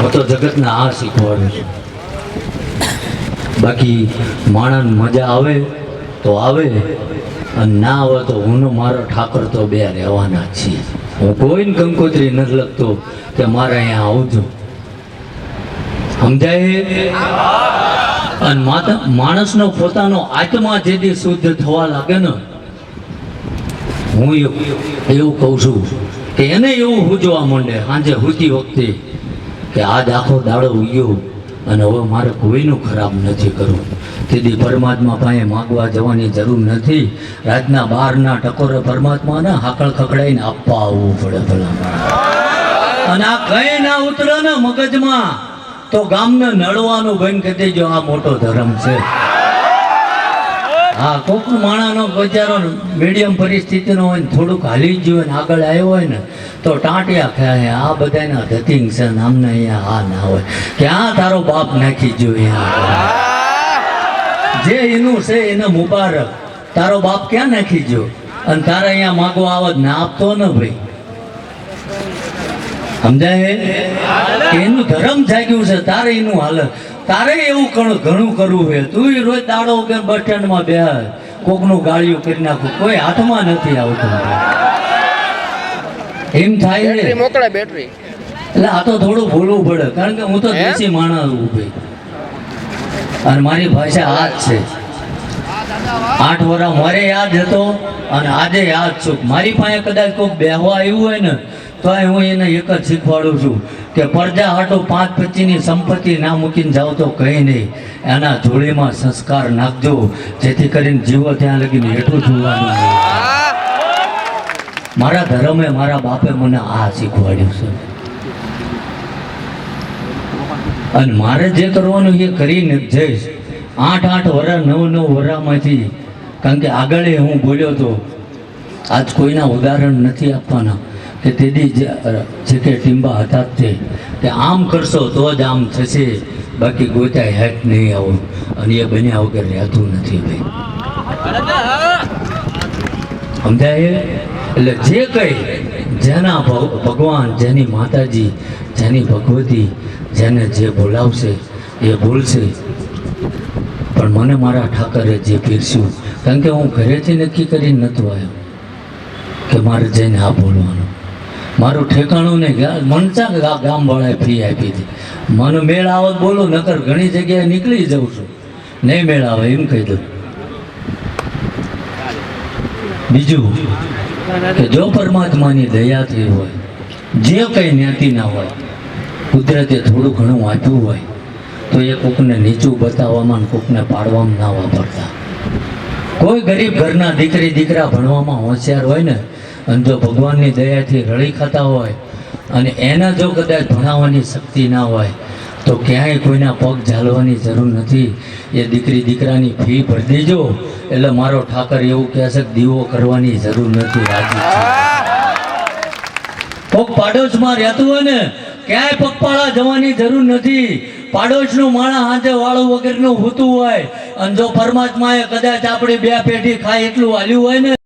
હું તો જગતને આ શીખવાડું છું. બાકી માણસ મજા આવે તો આવે, અને ના આવે તો હું મારો ઠાકર તો બે રહેવાના જ છીએ. હું કોઈને કંકોત્રી નથી લખતો કે મારે અહીંયા આવજો સમજાય? અને માણસનો પોતાનો આત્મા જેથી શુદ્ધ થવા લાગે ને, હું એવું કહું છું કે એને એવું હું જોવા માંડે, સાંજે હુતી વખતે કે આજ આખો દાડો ઉગ્યો અને હવે મારે કોઈનું ખરાબ નથી કરવું. તેથી પરમાત્મા પાસે માગવા જવાની જરૂર નથી. રાતના બારના ટકોરે પરમાત્માને હાકળ ખકડાઈને આપવા આવવું પડે ભલા. અને આ કઈ ના ઉતરે ને મગજમાં, તો ગામને નડવાનું બંધ કરી દેજો. આ મોટો ધર્મ છે. હા કોક માણાનો બજારો મીડિયમ પરિસ્થિતિનો હોય ને થોડુંક હાલી જ હોય ને આગળ આવ્યો હોય ને, તો ટાંટિયા ખાય આ બધાના ધતિંગ છે આમને અહીંયા આ ના હોય. ક્યાં તારો બાપ નાખી ગયો જે એનું છે એને મુબારક. તારો બાપ ક્યાં નાખી જો અને તારે અહીંયા માગવા આવત ના આપતો ને ભાઈ. સમજાય? કે એનું ધર્મ જાગ્યું છે, તારે એનું હાલત. તારે એવું ઘણું કરવું છે? તું રોજ દાડો વગર બસ સ્ટેન્ડમાં બે કોકનું ગાળિયું કરી નાખું. કોઈ હાથમાં નથી આવતું. એમ થાય છે. મોકલે બેટરી એટલે આ તો થોડું ભૂલવું પડે. કારણ કે હું તો? દેશી માણસ છું ભાઈ. અને મારી ભાષા આ જ છે. આઠ વર્ષ મારે યાદ હતો અને આજે યાદ છું. મારી પાસે કદાચ કોઈ બેહવા આવ્યું હોય ને તો હું એને એક જ શીખવાડું છું કે પડદા હાટો પાંચ પચીની સંપત્તિ ના મૂકીને જાઓ તો કંઈ નહીં. એના જોડીમાં સંસ્કાર નાખજો, જેથી કરીને જીવો ત્યાં લગીને હેઠું જોવાનું મારા ધર્મે મારા બાપે મને આ શીખવાડ્યું છે. અને મારે જે કરવાનું એ કરીને જઈશ. આઠ આઠ વરા નવ નવ વરામાંથી કારણ કે આગળ હું બોલ્યો તો આજ કોઈના ઉદાહરણ નથી આપવાના. કે તેદી જે કે ટીમ્બા હતા તે. કે આમ કરશો તો જ આમ થશે. બાકી ગોતાય હેક નહીં આવું. અને એ બન્યા વગર રહેતું નથી ભાઈ. સમજાય એટલે જે કંઈ, જેના ભગ- ભગવાન, જેની માતાજી, જેની ભગવતી, જેને જે બોલાવશે, એ બોલશે. પણ મને મારા ઠાકરે જે પીરસ્યું, કારણ કે હું ઘરેથી નક્કી કરીને નહોતો આવ્યો, કે મારે જઈને આ બોલવાનું. મારું ઠેકાણું ને મનસા ગામવાળાએ ફી આપી હતી. મને મેળ આવત બોલો, નકર ઘણી જગ્યાએ નીકળી જાઉં છું. નહીં મેળ આવે, એમ કહી દઉં. બીજું, કે જો પરમાત્માની દયાથી હોય, જે કંઈ જ્ઞાતિના હોય, કુદરતે થોડું ઘણું આપ્યું હોય, તો એ કોકને નીચું બતાવવામાં કોકને પાડવામાં ના વાપરતા. કોઈ ગરીબ ઘરના દીકરી દીકરા ભણવામાં હોશિયાર હોય ને અને જો ભગવાનની દયાથી રળી ખાતા હોય અને એના જો કદાચ ભણાવવાની શક્તિ ના હોય, તો ક્યાંય કોઈના પગ ઝાલવાની જરૂર નથી. એ દીકરી દીકરાની ફી ભરી દેજો. એટલે મારો ઠાકર એવું કહે દીવો કરવાની જરૂર નથી, રાજી. કોક પાડોશમાં રહેતું હોય ને, ક્યાંય પગપાળા જવાની જરૂર નથી. પાડોશનું માણસ હાથે વાળું વગરનું હોતું હોય. અને જો પરમાત્માએ કદાચ આપણી બે પેઢી ખાય એટલું હાલ્યું હોય ને